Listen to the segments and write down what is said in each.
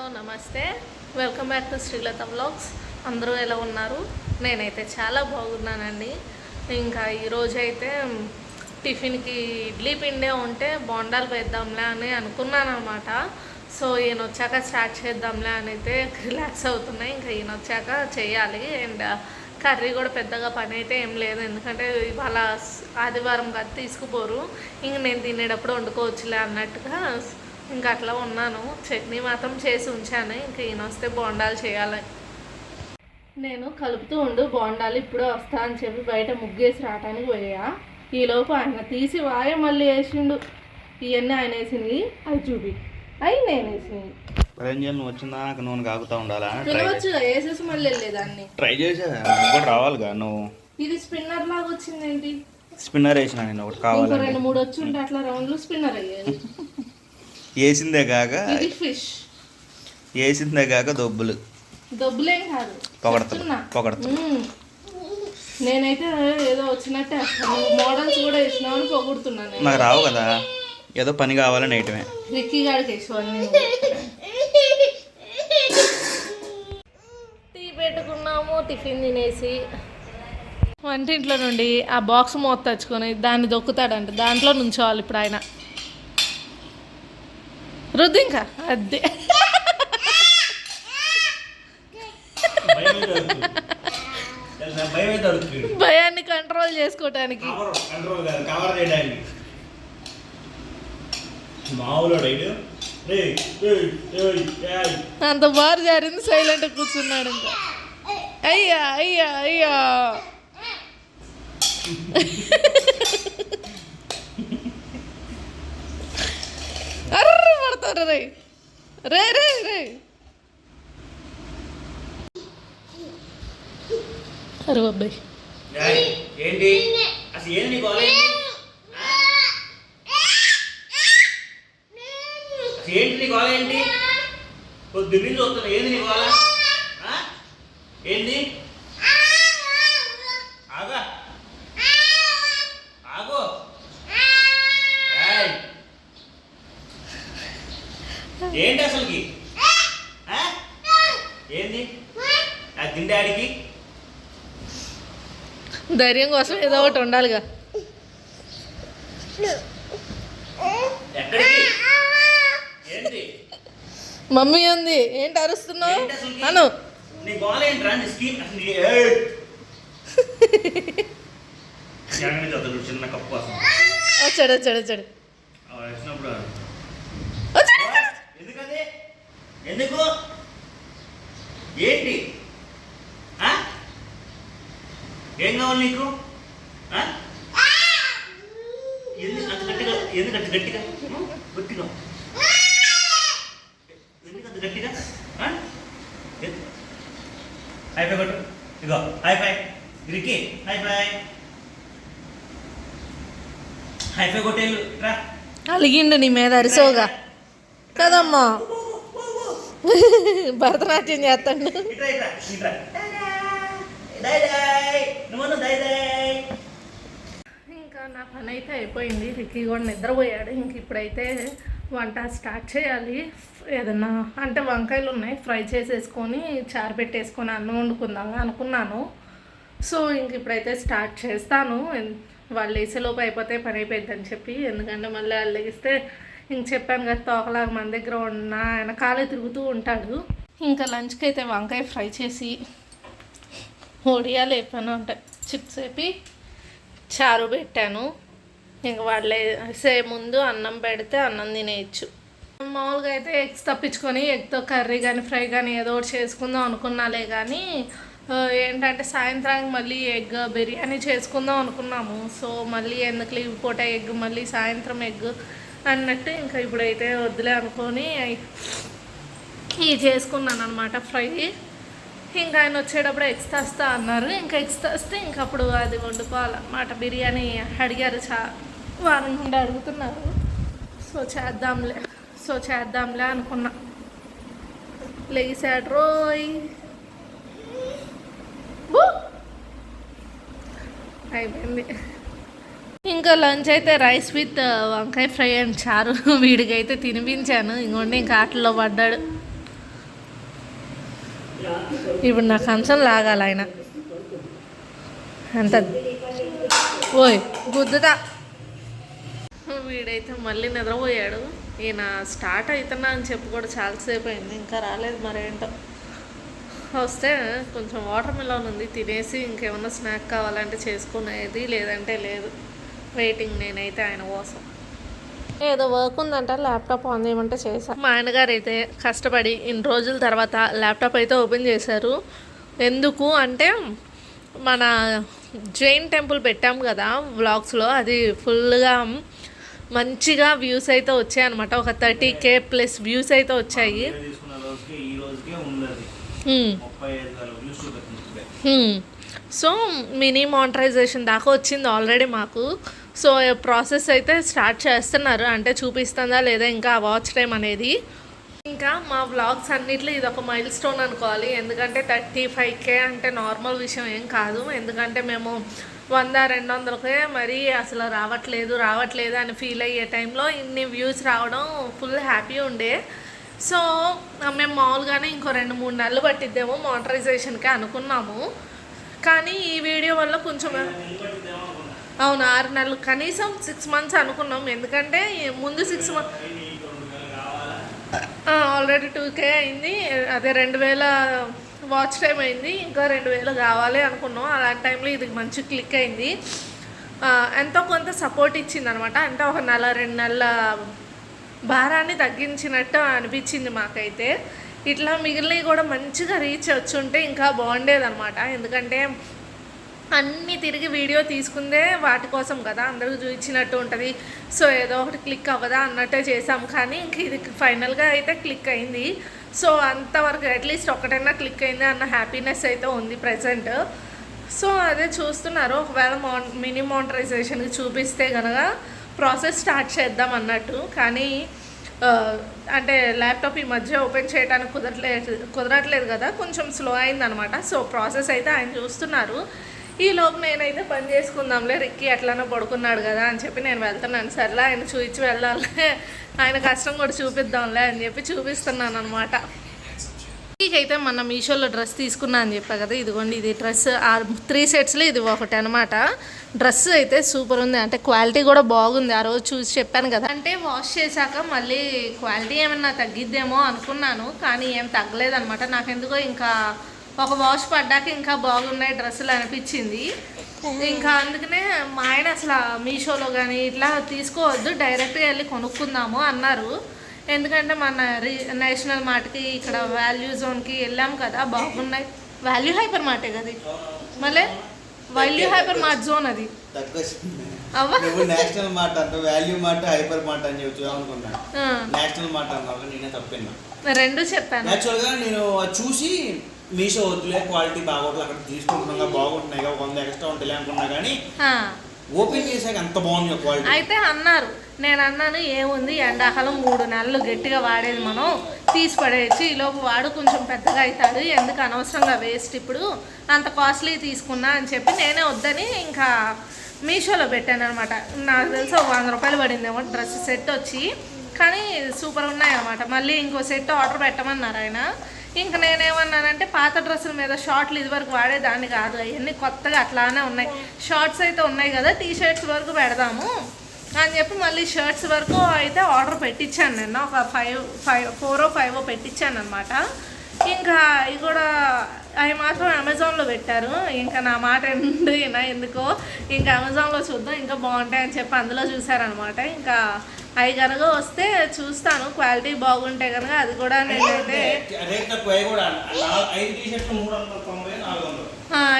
Hello నమస్తే. Welcome back to Sreelatha blogs అందరూ ఎలా ఉన్నారు? నేనైతే చాలా బాగున్నానండి. ఇంకా ఈరోజు అయితే టిఫిన్కి ఇడ్లీ పిండే ఉంటే బోండాలు వేద్దాంలే అని అనుకున్నాను అనమాట సో ఈయన వచ్చాక స్టార్ట్ చేద్దాంలే అని అయితే రిలాక్స్ అవుతున్నాయి ఇంకా ఈయన వచ్చాక చేయాలి. అండ్ కర్రీ కూడా పెద్దగా పని అయితే ఏం లేదు. ఎందుకంటే ఇవాళ ఆదివారం కదా తీసుకుపోరు. ఇంక నేను తినేటప్పుడు వండుకోవచ్చులే అన్నట్టుగా ఇంకా అట్లా ఉన్నాను. చట్నీ మాత్రం చేసి ఉంచాను. ఇంకా ఈయన వస్తే బోండాలు చేయాలి. నేను కలుపుతూ ఉండు బోండాలు ఇప్పుడే వస్తా అని చెప్పి బయట ముగ్గేసి రావడానికి పోయా. ఈలోపు ఆయన తీసి వాయ మళ్ళీ వేసిండు. ఇవన్నీ ఆయన వేసినవి అవి చూపి. అవి నేను వేసినవి నువ్వు వచ్చిందాక నూనె కాగుతా ఉండాలా? వేసేసి మళ్ళీ వెళ్ళేదాన్ని. ట్రై చేసా కూడా రావాలిగా నువ్వు. ఇది స్పిన్నర్ లాగా వచ్చిందేంటి? స్పిన్నర్ వేసిన నేను ఒకటి ఇంకో కావాలని రెండు మూడు వచ్చి ఉంటే అట్లా రౌండ్లు స్పిన్నర్ అయ్యాయి వేసిందే కాక ఫిష్. వేసిందే కాక దొబ్బులు. దొబ్బులేం కాదు. పొగడతలు. మ్మ్. నేనైతే ఏదో వచ్చినట్టే మోడల్స్ కూడా వేసినావు అని పొగుడుతున్నాను నేను. నాకు రావు కదా. ఏదో పని కావాలని వేయటమే రిక్కీ గారికి వేసేవాడిని టీ పెట్టుకున్నాము టిఫిన్ తినేసి. వంటింట్లో నుండి ఆ బాక్స్ మూత తెచ్చుకొని దాన్ని దొక్కుతాడంట. దాంట్లో నుంచోవాలి ఇప్పుడు ఆయన. రుద్దు ఇంకా. అదే. భయాన్ని కంట్రోల్ చేసుకోవటానికి. అంత బారు జారింది సైలెంట్ కూర్చున్నాడు ఇంకా. అయ్యా అయ్యా అయ్యా. అర్ర రే. రే రే రే. అరే అబ్బాయి ఏంటి? అసలు ఏంది నీకు అసలు ఏంటి నీ గోల ఏంటి? కొద్ది నీళ్ళు వస్తున్నా ఏంది నీ గోల? ఏంటి ఏంది? ఏంటి అసలుకి? ఏంది? ఆ దిండాడికి ధైర్యం కోసం ఏదో ఒకటి ఉండాలిగా. మమ్మీ ఉంది. ఏంటి అరుస్తున్నావు? అను. నీ గోల ఏంట్రా నీ స్కీమ్ అసలు నీ- ఏయ్. ఎక్కడి నుంచి వద్దు చిన్న కప్పు కోసం వచ్చాడు వచ్చాడు వచ్చాడు ఆ, వచ్చినప్పుడు వచ్చాడు ఎందుకది ఎందుకు? ఏంటి? ఏం కావాలి నీకు? ఎందుకు అంత గట్టిగా? ఎందుకు అంత గట్టిగా? గట్టిగా. ఎందుకు అంత గట్టిగా? హై ఫై కొట్టు. ఇగో హై ఫై గిరికి హై ఫై హై ఫై కొట్టేళ్ళు రా. అలిగిండు నీ మీద అరిసోగా. కదమ్మా. భరతనాట్యం చేస్తాడు. డై ఇంకా నా పని అయితే అయిపోయింది. రిక్కీ కూడా నిద్రపోయాడు. ఇంక ఇప్పుడైతే వంట స్టార్ట్ చేయాలి. ఏదన్నా అంటే వంకాయలు ఉన్నాయి. ఫ్రై చేసేసుకొని చారు పెట్టేసుకొని అన్నం వండుకుందాం అనుకున్నాను. సో ఇంక ఇప్పుడైతే స్టార్ట్ చేస్తాను. వాళ్ళు వేసేలోపు అయిపోతే పని అయిపోయింది అని చెప్పి. ఎందుకంటే మళ్ళీ వాళ్ళు లేగిస్తే ఇంక చెప్పాను కదా తోకలాగా మన దగ్గర ఉన్న ఆయన కాలే తిరుగుతూ ఉంటాడు. ఇంకా లంచ్కి అయితే వంకాయ ఫ్రై చేసి ఒడియాలు వేపాను ఉంటాయి చిప్స్ వేపి చారు పెట్టాను. ఇంక వాళ్ళు సే ముందు అన్నం పెడితే అన్నం తినేయచ్చు. మామూలుగా అయితే ఎగ్స్ తప్పించుకొని ఎగ్తో కర్రీ కానీ ఫ్రై కానీ ఏదో ఒకటి చేసుకుందాం అనుకున్నాలే కానీ ఏంటంటే సాయంత్రానికి మళ్ళీ ఎగ్ బిర్యానీ చేసుకుందాం అనుకున్నాము. సో మళ్ళీ ఎందుకు లీవ్ పూట ఎగ్ మళ్ళీ సాయంత్రం ఎగ్ అన్నట్టు ఇంకా ఇప్పుడైతే వద్దులే అనుకొని ఇవి చేసుకున్నాను అనమాట ఫ్రై. ఇంకా ఆయన వచ్చేటప్పుడు ఎగ్స్ తెస్తా అన్నారు. ఇంకా ఎగ్స్ తెస్తే ఇంకా అప్పుడు అది వండుకోవాలన్నమాట. బిర్యానీ అడిగారు చా వారం నుండి అడుగుతున్నారు. సో చేద్దాంలే సో చేద్దాంలే అనుకున్నా. లేచాడు రోయ్. అయిపోయింది. ఇంకా లంచ్ అయితే రైస్ విత్ వంకాయ ఫ్రై అండ్ చారు. వీడికైతే తినిపించాను. ఇంకోండి ఇంకా ఆటల్లో పడ్డాడు. ఇప్పుడు నా కంచం లాగాలి ఆయన. అంత. ఓయ్ గుద్దుతా. వీడైతే మళ్ళీ నిద్రపోయాడు. ఈయన స్టార్ట్ అవుతున్నా అని చెప్పి కూడా చాలాసేపు అయింది. ఇంకా రాలేదు మరేంటో వస్తే కొంచెం వాటర్ మిలన్ ఉంది. తినేసి ఇంకేమన్నా స్నాక్ కావాలంటే చేసుకునేది లేదంటే లేదు. వెయిటింగ్ నేనైతే ఆయన కోసం. ఏదో వర్క్ ఉందంట ల్యాప్టాప్ ఆన్ చేయమంటే చేశాను మా ఆయనగారు అయితే కష్టపడి ఇన్ని రోజుల తర్వాత ల్యాప్టాప్ అయితే ఓపెన్ చేశారు. ఎందుకు అంటే మన జైన్ టెంపుల్ పెట్టాం కదా వ్లాగ్స్లో అది ఫుల్గా మంచిగా వ్యూస్ అయితే వచ్చాయి అనమాట ఒక థర్టీ కే ప్లస్ వ్యూస్ అయితే వచ్చాయి. సో మినీ మానిటరైజేషన్ దాకా వచ్చింది ఆల్రెడీ మాకు. సో ప్రాసెస్ అయితే స్టార్ట్ చేస్తున్నారు. అంటే చూపిస్తుందా లేదా ఇంకా వాచ్ టైం అనేది. ఇంకా మా వ్లాగ్స్ అన్నిట్లో ఇది ఒక మైల్ స్టోన్ అనుకోవాలి. ఎందుకంటే థర్టీ ఫైవ్ కే అంటే నార్మల్ విషయం ఏం కాదు. ఎందుకంటే మేము వంద రెండు వందలకే మరీ అసలు రావట్లేదు రావట్లేదు అని ఫీల్ అయ్యే టైంలో ఇన్ని వ్యూస్ రావడం ఫుల్ హ్యాపీ ఉండే. సో మేము మామూలుగానే ఇంకో రెండు మూడు నెలలు పట్టిద్దేమో మోటరైజేషన్కి అనుకున్నాము. కానీ ఈ వీడియో వల్ల కొంచెం అవును ఆరు నెలలు. కనీసం సిక్స్ మంత్స్ అనుకున్నాం. ఎందుకంటే ముందు six month already two K అయింది. అదే రెండు వేల వాచ్ టైం అయింది. ఇంకా రెండు వేలు కావాలి అనుకున్నాం. అలాంటి టైంలో ఇది మంచి క్లిక్ అయింది. ఎంతో కొంత సపోర్ట్ ఇచ్చింది అనమాట అంటే ఒక నెల రెండు నెలల భారాన్ని తగ్గించినట్టు అనిపించింది మాకైతే. ఇట్లా మిగిలినవి కూడా మంచిగా రీచ్ వచ్చుంటే ఇంకా బాగుండేదన్నమాట ఎందుకంటే అన్నీ తిరిగి వీడియో తీసుకుందే వాటి కోసం కదా అందరూ చూపించినట్టు ఉంటుంది. సో ఏదో ఒకటి క్లిక్ అవ్వదా అన్నట్టే చేసాం. కానీ ఇంక ఇది ఫైనల్గా అయితే క్లిక్ అయింది. సో అంతవరకు అట్లీస్ట్ ఒకటైనా క్లిక్ అయింది అన్న హ్యాపీనెస్ అయితే ఉంది ప్రజెంట్ సో అదే చూస్తున్నారు. ఒకవేళ మోన్ మినీ మోనటరైజేషన్కి చూపిస్తే కనుక ప్రాసెస్ స్టార్ట్ చేద్దాం అన్నట్టు. కానీ అంటే ల్యాప్టాప్ ఈ మధ్య ఓపెన్ చేయడానికి కుదరట్లేదు కుదరట్లేదు కదా. కొంచెం స్లో అయిందనమాట. సో ప్రాసెస్ అయితే ఆయన చూస్తున్నారు. ఈ లోపు నేనైతే పని చేసుకుందాంలే రిక్కి ఎట్లనో పడుకున్నాడు కదా అని చెప్పి నేను వెళ్తున్నాను. సర్లే ఆయన చూపించి వెళ్ళాలి. ఆయన కష్టం కూడా చూపిద్దాంలే అని చెప్పి చూపిస్తున్నాను అనమాట అయితే మన మీషోలో డ్రెస్ తీసుకున్నా అని చెప్పా కదా ఇదిగోండి ఇది డ్రెస్ ఆ త్రీ సెట్స్లో ఇది ఒకటి అనమాట డ్రెస్ అయితే సూపర్ ఉంది అంటే క్వాలిటీ కూడా బాగుంది. ఆ రోజు చూసి చెప్పాను కదా. అంటే వాష్ చేశాక మళ్ళీ క్వాలిటీ ఏమన్నా తగ్గిద్దేమో అనుకున్నాను కానీ ఏం తగ్గలేదనమాట నాకెందుకో ఇంకా ఒక వాష్ పడ్డాక ఇంకా బాగున్నాయి డ్రెస్సులు అనిపించింది. ఇంకా అందుకనే మా ఆయన అసలు మీషోలో కానీ ఇట్లా తీసుకోవద్దు డైరెక్ట్గా వెళ్ళి కొనుక్కుందాము అన్నారు. ఎందుకంటే మన రీ నేషనల్ మార్ట్కి ఇక్కడ వాల్యూ జోన్కి వెళ్ళాం కదా బాగున్నాయి. వాల్యూ హైపర్ మార్టే కదా. మళ్ళీ వాల్యూ హైపర్ మార్ట్ జోన్ అది. నువ్వు నేషనల్ మాట అంటే వాల్యూ మాట హైపర్ మాట అని చెప్పి అనుకున్నా నేషనల్ మాట అన్నావు నేనే తప్పినా? రెండు చెప్పాను. యాక్చువల్గా నేను చూసి మీషో వద్దులే క్వాలిటీ బాగోట్లేదు అక్కడ తీసుకుంటున్నా బాగుంటున్నాయి ఒక వంద ఎక్స్ట్రా ఉంటాయి అనుకున్నా కానీ ఓపెన్ చేశాక ఎంత బాగుంది క్వాలిటీ అయితే అన్నారు. నేను అన్నాను ఏముంది ఎండాకాలం మూడు నెలలు గట్టిగా వాడేది మనం తీసి పడేయచ్చు. ఈలోపు వాడు కొంచెం పెద్దగా అవుతాడు ఎందుకు అనవసరంగా వేస్ట్ ఇప్పుడు? అంత కాస్ట్లీ తీసుకున్నా అని చెప్పి నేనే వద్దని ఇంకా మీషోలో పెట్టాను అనమాట నాకు తెలిసి ఒక వంద రూపాయలు పడిందేమో డ్రెస్ సెట్ వచ్చి కానీ సూపర్ ఉన్నాయి అనమాట మళ్ళీ ఇంకో సెట్ ఆర్డర్ పెట్టమన్నారు ఆయన. ఇంకా నేనేమన్నానంటే పాత డ్రెస్సుల మీద షార్ట్లు ఇదివరకు వాడేదాన్ని కాదు. అవన్నీ కొత్తగా అట్లానే ఉన్నాయి. షార్ట్స్ అయితే ఉన్నాయి కదా టీ షర్ట్స్ వరకు పెడదాము అని చెప్పి మళ్ళీ షర్ట్స్ వరకు అయితే ఆర్డర్ పెట్టించాను నేను ఒక ఫైవ్ ఫైవ్ ఫోర్ ఫైవ్ పెట్టించాను అనమాట ఇంకా అవి కూడా అవి మాత్రం అమెజాన్లో పెట్టారు. ఇంకా నా మాట ఎండు ఈయన ఎందుకో. ఇంకా అమెజాన్లో చూద్దాం ఇంకా బాగుంటాయి అని చెప్పి అందులో చూసారనమాట ఇంకా అవి కనుక వస్తే చూస్తాను. క్వాలిటీ బాగుంటే కనుక అది కూడా నేనైతే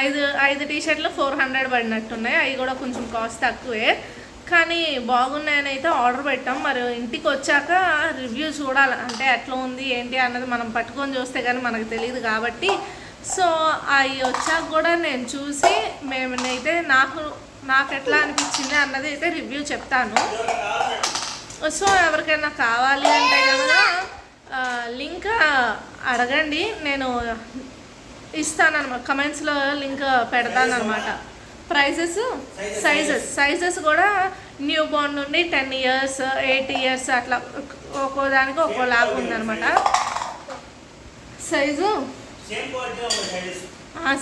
ఐదు ఐదు టీ షర్ట్లు ఫోర్ హండ్రెడ్ పడినట్టున్నాయి. అవి కూడా కొంచెం కాస్ట్ తక్కువే. కానీ బాగున్నాయని అయితే ఆర్డర్ పెట్టాం. మరి ఇంటికి వచ్చాక రివ్యూ చూడాలి. అంటే ఎట్లా ఉంది ఏంటి అన్నది మనం పట్టుకొని చూస్తే కానీ మనకు తెలియదు కాబట్టి సో అవి వచ్చాక కూడా నేను చూసి మేమైతే నాకు నాకు ఎట్లా అనిపించింది అన్నది అయితే రివ్యూ చెప్తాను. సో ఎవరికైనా కావాలి అంటే కనుక లింక్ అడగండి. నేను ఇస్తానన్నమాట. కమెంట్స్లో లింక్ పెడతానమాట ప్రైజెస్ సైజెస్. సైజెస్ కూడా న్యూ బోర్న్ నుండి టెన్ ఇయర్స్ ఎయిట్ ఇయర్స్ అట్లా ఒక్కో దానికి ఒక్కో లాగా ఉందన్నమాట. సైజు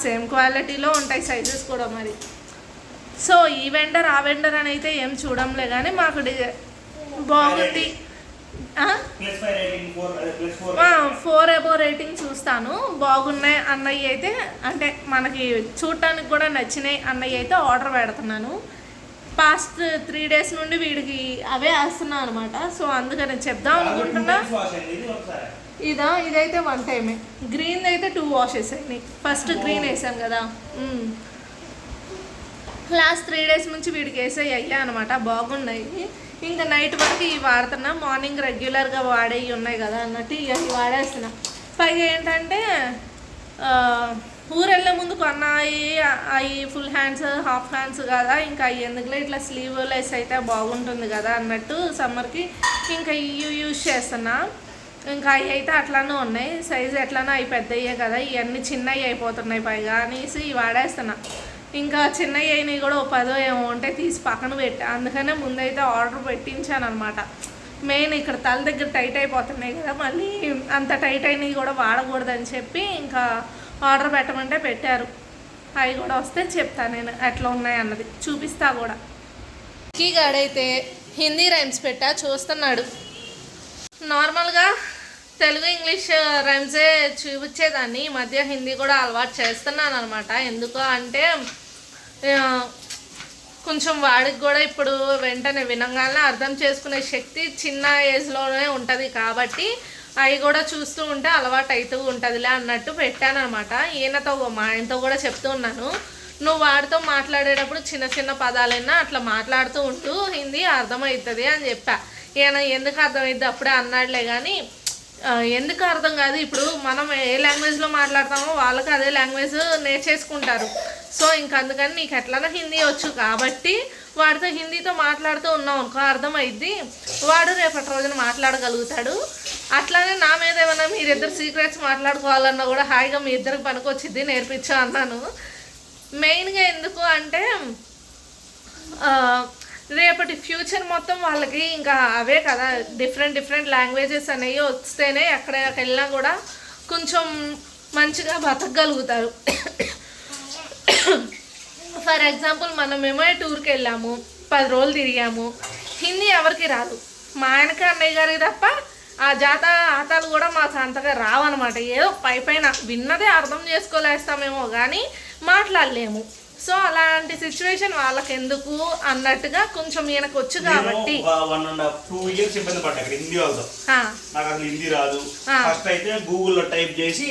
సేమ్ క్వాలిటీలో ఉంటాయి సైజెస్ కూడా మరి. సో ఈ వెండర్ ఆ వెండర్ అని అయితే ఏం చూడంలే కానీ మాకు బాగుంది. ఫోర్ అబో రేటింగ్ చూస్తాను. బాగున్నాయి అన్నయ్య అయితే అంటే మనకి చూడటానికి కూడా నచ్చినాయి అన్నయ్య అయితే ఆర్డర్ పెడుతున్నాను. పాస్ట్ త్రీ డేస్ నుండి వీడికి అవే వేస్తున్నాను అనమాట. సో అందుకని చెప్దాం అనుకుంటున్నా. ఇది ఇదైతే వన్ టైమే గ్రీన్ అయితే టూ వాషెస్ అయినాయి. ఫస్ట్ గ్రీన్ వేసాను కదా. లాస్ట్ త్రీ డేస్ నుంచి వీడికి వేసాయి అయ్యా అనమాట బాగున్నాయి. ఇంకా నైట్ వరకు ఇవి వాడుతున్నా. మార్నింగ్ రెగ్యులర్గా వాడేవి ఉన్నాయి కదా అన్నట్టు ఇవి వాడేస్తున్నా. పైగా ఏంటంటే ఊరెళ్ళే ముందు కొన్నాయి. అవి ఫుల్ హ్యాండ్స్ హాఫ్ హ్యాండ్స్ కదా. ఇంకా అవి ఎందుకులే? ఇట్లా స్లీవ్ లెస్ అయితే బాగుంటుంది కదా అన్నట్టు సమ్మర్కి ఇంకా ఇవి యూజ్ చేస్తున్నా. ఇంకా అవి అయితే అట్లానే ఉన్నాయి. సైజు ఎట్లానో అవి పెద్దయ్యే కదా. ఇవన్నీ చిన్నవి అయిపోతున్నాయి పైగా అనేసి ఇవి వాడేస్తున్నా. ఇంకా చిన్నవి అయినవి కూడా ఓ పదో ఏమో ఉంటే తీసి పక్కన పెట్టా. అందుకనే ముందైతే ఆర్డర్ పెట్టించాను అనమాట మెయిన్ ఇక్కడ తల దగ్గర టైట్ అయిపోతున్నాయి కదా. మళ్ళీ అంత టైట్ అయినవి కూడా వాడకూడదని చెప్పి ఇంకా ఆర్డర్ పెట్టమంటే పెట్టారు. అవి కూడా వస్తే చెప్తాను నేను ఎట్లా ఉన్నాయి అన్నది. చూపిస్తా కూడా. కీ గాడైతే హిందీ రైమ్స్ పెట్టా. చూస్తున్నాడు. నార్మల్గా తెలుగు ఇంగ్లీష్ రైమ్సే చూపించేదాన్ని. ఈ మధ్య హిందీ కూడా అలవాటు చేస్తున్నాను అనమాట ఎందుకు అంటే కొంచెం వాడికి కూడా ఇప్పుడు వెంటనే వినంగానే అర్థం చేసుకునే శక్తి చిన్న ఏజ్లోనే ఉంటుంది కాబట్టి అవి కూడా చూస్తూ ఉంటే అలవాటు అవుతూ ఉంటుందిలే అన్నట్టు పెట్టాను అనమాట ఈయనతో మా ఆయనతో కూడా చెప్తూ ఉన్నాను. నువ్వు వాడితో మాట్లాడేటప్పుడు చిన్న చిన్న పదాలైనా అట్లా మాట్లాడుతూ ఉంటూ హిందీ అర్థమవుతుంది అని చెప్పా. ఈయన ఎందుకు అర్థమైద్ది అప్పుడే అన్నాడులే కానీ ఎందుకు అర్థం కాదు. ఇప్పుడు మనం ఏ లాంగ్వేజ్లో మాట్లాడతామో వాళ్ళకి అదే లాంగ్వేజ్ నేర్చేసుకుంటారు. సో ఇంక అందుకని నీకు ఎట్లనో హిందీ వచ్చు. కాబట్టి వాడితో హిందీతో మాట్లాడుతూ ఉన్నాం అనుకో అర్థమైద్ది. వాడు రేపటి రోజున మాట్లాడగలుగుతాడు. అట్లానే నా మీద ఏమైనా మీరిద్దరు సీక్రెట్స్ మాట్లాడుకోవాలన్నా కూడా హాయిగా మీ ఇద్దరికి పనికొచ్చిద్ది నేర్పించు అన్నాను. మెయిన్గా ఎందుకు అంటే రేపటి ఫ్యూచర్ మొత్తం వాళ్ళకి ఇంకా అవే కదా. డిఫరెంట్ డిఫరెంట్ లాంగ్వేజెస్ అనేవి వస్తేనే ఎక్కడికి వెళ్ళినా కూడా కొంచెం మంచిగా బతకగలుగుతారు. ఫర్ ఎగ్జాంపుల్ మనం మేమే టూర్కి వెళ్ళాము పది రోజులు తిరిగాము. హిందీ ఎవరికి రాదు. మా ఆయనకి అన్నయ్య గారికి తప్ప ఆ జాత ఆతాలు కూడా మాకు అంతగా రావన్నమాట. ఏదో పై పైన విన్నదే అర్థం చేసుకోలేస్తామేమో కానీ మాట్లాడలేము. సో అలాంటి సిచ్యువేషన్ వాళ్ళకి ఎందుకు అన్నట్టుగా కొంచెం ఈయనకు వచ్చు కాబట్టి. One and half two years ఇబ్బంది పడ్డా హిందీ వాళ్ళతో. నాకు అసలు హిందీ రాదు. ఫస్ట్ అయితే గూగుల్లో టైప్ చేసి.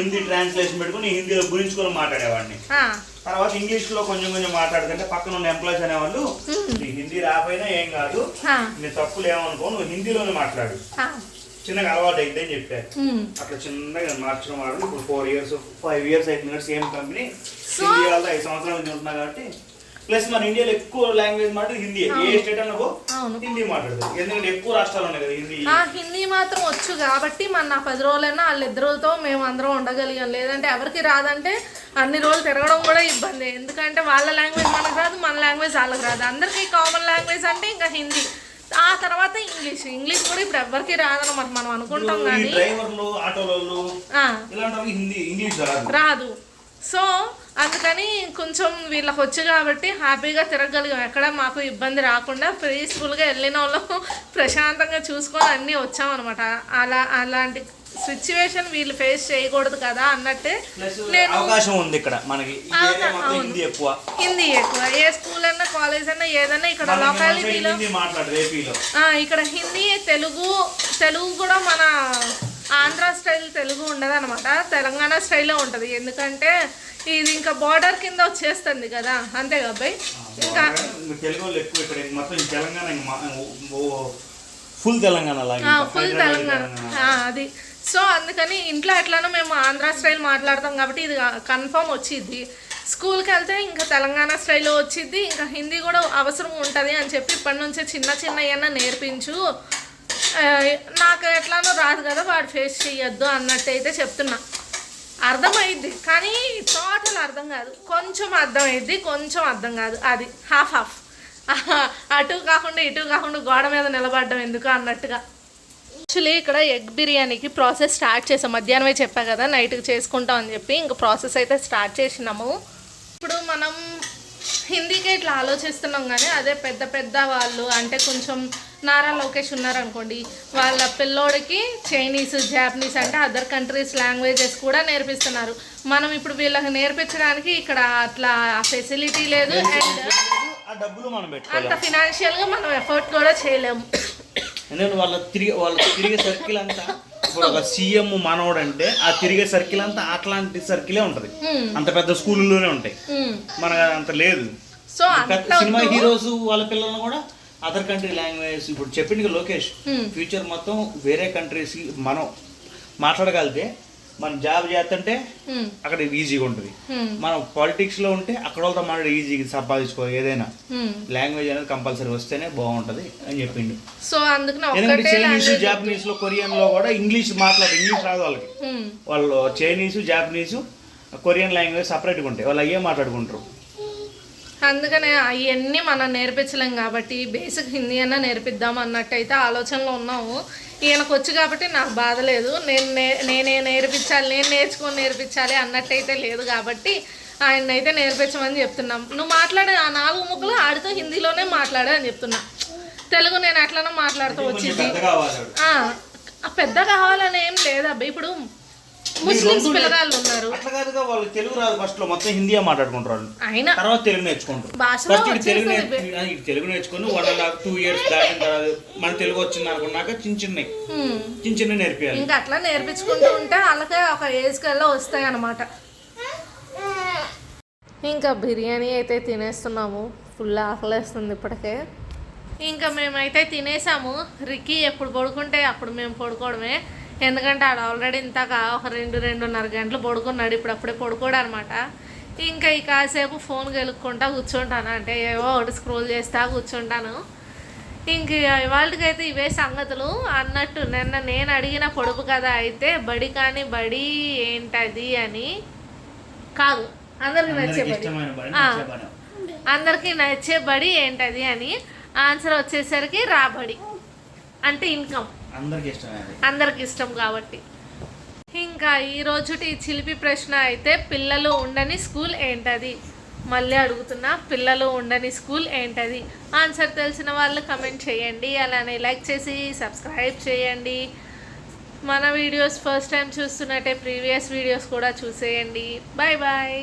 హిందీ ట్రాన్స్లేషన్ పెట్టుకుని హిందీలో గురించుకొని మాట్లాడేవాడిని. తర్వాత ఇంగ్లీష్లో కొంచెం కొంచెం మాట్లాడుతుంటే పక్కన ఉన్న ఎంప్లాయీస్ అనేవాళ్ళు హిందీ రాకపోయినా ఏం కాదు. నీ తప్పులు ఏమనుకో నువ్వు హిందీలోనే మాట్లాడు. చిన్నగా అలవాటు అయితే అని చెప్పారు. అట్లా చిన్నగా మార్చడం వాడు ఇప్పుడు ఫోర్ ఇయర్స్ ఫైవ్ ఇయర్స్ అవుతుంది సేమ్ కంపెనీ వాళ్ళతో ఐదు సంవత్సరాల నుంచి ఉంటున్నా కాబట్టి. ప్లస్ మన ఇండియాలో ఎక్కువ లాంగ్వేజ్ మాట హిందీ ఏ. స్టేట్ అన్నా. హిందీ మాట్లాడతారు ఎందుకంటే ఎక్కువ రాష్ట్రాలు ఉన్నాయి కదా హిందీ హిందీ మాత్రం వచ్చు కాబట్టి మన నా పది రోజులైనా వాళ్ళిద్దరితో మేము అందరం ఉండగలిగాం. లేదంటే ఎవరికి రాదంటే అన్ని రోజులు తిరగడం కూడా ఇబ్బంది. ఎందుకంటే వాళ్ళ లాంగ్వేజ్ మనకు రాదు మన లాంగ్వేజ్ వాళ్ళకి రాదు. అందరికీ కామన్ లాంగ్వేజ్ అంటే ఇంకా హిందీ ఆ తర్వాత ఇంగ్లీష్. ఇంగ్లీష్ కూడా ఇప్పుడు ఎవరికి రాదన్నమాట. మనం అనుకుంటాం కానీ డ్రైవర్లు ఆటోలు ఆ, ఇలాంటి వాళ్ళకి హిందీ ఇంగ్లీష్ రాదు. రాదు. సో అందుకని కొంచెం వీళ్ళకి వచ్చు కాబట్టి హ్యాపీగా తిరగలిగాం ఎక్కడ మాకు ఇబ్బంది రాకుండా పీస్ఫుల్గా వెళ్ళిన వాళ్ళం. ప్రశాంతంగా చూసుకొని అన్నీ వచ్చామన్నమాట అలా అలాంటి సిచ్యువేషన్ వీళ్ళు ఫేస్ చేయకూడదు కదా అన్నట్టే నేను అవకాశం ఉంది ఇక్కడ మనకి. హిందీ ఎక్కువ. హిందీ ఎక్కువ. ఏ స్కూల్ అన్నా కాలేజ్ అన్నా ఏదన్నా ఇక్కడ లొకాలిటీలో ఇక్కడ హిందీ తెలుగు తెలుగు కూడా మన ఆంధ్ర స్టైల్ తెలుగు ఉండదు అనమాట తెలంగాణ స్టైల్లో ఉంటుంది. ఎందుకంటే ఇది ఇంకా బార్డర్ కింద వచ్చేస్తుంది కదా అంతే అబ్బాయి? ఇంకా తెలుగు వాళ్ళు ఎక్కువ ఇక్కడ మొత్తం ఈ తెలంగాణ ఫుల్ తెలంగాణ లాగా ఫుల్ తెలంగాణ. అది. సో అందుకని ఇంట్లో ఎట్లానో మేము ఆంధ్ర స్టైల్ మాట్లాడతాం కాబట్టి ఇది కన్ఫర్మ్ వచ్చింది స్కూల్కి వెళ్తే ఇంకా తెలంగాణ స్టైల్లో వచ్చింది ఇంకా హిందీ కూడా అవసరం ఉంటుంది అని చెప్పి ఇప్పటి నుంచే చిన్న చిన్న ఏమన్నా నేర్పించు. నాకు ఎట్లానో రాదు కదా వాడు ఫేస్ చేయొద్దు అన్నట్టు అయితే చెప్తున్నా. అర్థమైద్ది. కానీ టోటల్ అర్థం కాదు. కొంచెం అర్థమైద్ది కొంచెం అర్థం కాదు. అది హాఫ్ హాఫ్ అటు కాకుండా ఇటు కాకుండా గోడ మీద నిలబడడం ఎందుకు అన్నట్టుగా. యాక్చువల్లీ ఇక్కడ ఎగ్ బిర్యానీకి ప్రాసెస్ స్టార్ట్ చేసాం. మధ్యాహ్నమే చెప్పా కదా నైట్కి చేసుకుంటాం అని చెప్పి. ఇంకా ప్రాసెస్ అయితే స్టార్ట్ చేసినాము. ఇప్పుడు మనం హిందీకి ఇట్లా ఆలోచిస్తున్నాం కానీ అదే పెద్ద పెద్ద వాళ్ళు అంటే కొంచెం నారా లోకేష్ ఉన్నారనుకోండి వాళ్ళ పిల్లోడికి చైనీస్ జాపనీస్ అంటే అదర్ కంట్రీస్ లాంగ్వేజెస్ కూడా నేర్పిస్తున్నారు మనం ఇప్పుడు వీళ్ళకి నేర్పించడానికి ఇక్కడ అట్లా ఫెసిలిటీ లేదు అండ్ అంత ఫినాన్షియల్గా మనం ఎఫర్ట్ కూడా చేయలేము ఎందుకంటే వాళ్ళ తిరిగి వాళ్ళ తిరిగే సర్కిల్ అంతా ఇప్పుడు ఒక సీఎం మనోడు అంటే ఆ తిరిగే సర్కిల్ అంతా అట్లాంటి సర్కిలే ఉంటది. అంత పెద్ద స్కూళ్ళలోనే ఉంటాయి. మనకు అంత లేదు సో సినిమా. హీరోస్ వాళ్ళ పిల్లలను కూడా అదర్ కంట్రీ లాంగ్వేజ్ ఇప్పుడు చెప్పింది లోకేష్ Hmm. ఫ్యూచర్ మొత్తం వేరే కంట్రీస్ మనం మాట్లాడగలిగితే మనం జాబ్ చేస్తుంటే Hmm. అక్కడ ఈజీగా ఉంటుంది Hmm. మనం పాలిటిక్స్లో ఉంటే అక్కడ వాళ్ళతో మాట్లాడి ఈజీగా సంపాదించుకోవాలి ఏదైనా Hmm. లాంగ్వేజ్ అనేది కంపల్సరీ వస్తేనే బాగుంటది అని చెప్పిండు సో అందుకని ఎందుకంటే చైనీస్ జాపనీస్లో కొరియన్లో కూడా ఇంగ్లీష్ మాట్లాడు ఇంగ్లీష్ రాదు వాళ్ళకి Hmm. వాళ్ళు చైనీస్ జాపనీస్ కొరియన్ లాంగ్వేజ్ సపరేట్గా ఉంటాయి వాళ్ళు అయ్యే మాట్లాడుకుంటారు అందుకనే అవన్నీ మనం నేర్పించలేం కాబట్టి బేసిక్ హిందీ అన్నా నేర్పిద్దాం అన్నట్టయితే ఆలోచనలో ఉన్నాము. ఈయనకు వచ్చి కాబట్టి నాకు బాధ లేదు. నేను నే- నేనే నేర్పించాలి నేను నేర్చుకొని నేర్పించాలి అన్నట్టయితే లేదు కాబట్టి ఆయన అయితే నేర్పించమని చెప్తున్నాం. నువ్వు మాట్లాడే ఆ నాలుగు ముక్కలు ఆడితో హిందీలోనే మాట్లాడే అని చెప్తున్నా. తెలుగు నేను ఎట్లనో మాట్లాడుతూ వచ్చింది. పెద్ద కావాలని ఏం లేదబ్బా. ఇప్పుడు ముస్లిమ్స్ పిల్లగాళ్ళు ఉన్నారు. అట్లా కాదుగా వాళ్ళు తెలుగు రాదు ఫస్ట్లో మొత్తం హిందీ మాట్లాడుకుంటారు వాళ్ళు. అయినా తర్వాత తెలుగు నేర్చుకుంటారు. ఫస్ట్ ఇటు తెలుగు ఇటు తెలుగు నేర్చుకుని one and half two years దాటిన తర్వాత మన తెలుగు వచ్చింది అనుకున్నాక చిన్న చిన్నవి. చిన్న చిన్న నేర్పియాలి. ఇంకా అట్లా నేర్పించుకుంటూ ఉంటే వాళ్ళకే ఒక ఏజ్ కల్లా వస్తాయి అన్నమాట. ఇంకా బిర్యానీ అయితే తినేస్తున్నాము. ఫుల్ ఆకలేస్తుంది ఇప్పటికే. ఇంకా మేమైతే తినేసాము. రిక్కీ ఎప్పుడు పడుకుంటే అప్పుడు మేము పడుకోవడమే. ఎందుకంటే ఆడ ఆల్రెడీ ఇంతగా ఒక రెండు రెండున్నర గంటలు పడుకున్నాడు ఇప్పుడు అప్పుడే పడుకోడు అనమాట ఇంకా ఈ కాసేపు ఫోన్ గెలుక్కుంటా కూర్చుంటాను. అంటే ఏవో ఒకటి స్క్రోల్ చేస్తా కూర్చుంటాను. ఇంక ఇవాళకైతే ఇవే సంగతులు. అన్నట్టు నిన్న నేను అడిగిన పొడుపు కథ అయితే బడి కాని బడి ఏంటది అని కాదు. అందరికి నచ్చే బడి. అందరికి నచ్చే బడి ఏంటది అని. ఆన్సర్ వచ్చేసరికి రాబడి. అంటే ఇన్కమ్ అందరికి అందరికి ఇష్టం కాబట్టి. ఇంకా ఈ చిలిపి ప్రశ్న అయితే పిల్లలు ఉండని స్కూల్ ఏంటది? మళ్ళీ అడుగుతున్నా పిల్లలు ఉండని స్కూల్ ఏంటది? ఆన్సర్ తెలిసిన వాళ్ళు కమెంట్ చేయండి అలానే లైక్ చేసి సబ్స్క్రైబ్ చేయండి. మన వీడియోస్ ఫస్ట్ టైం చూస్తున్నట్టే ప్రీవియస్ వీడియోస్ కూడా చూసేయండి. Bye bye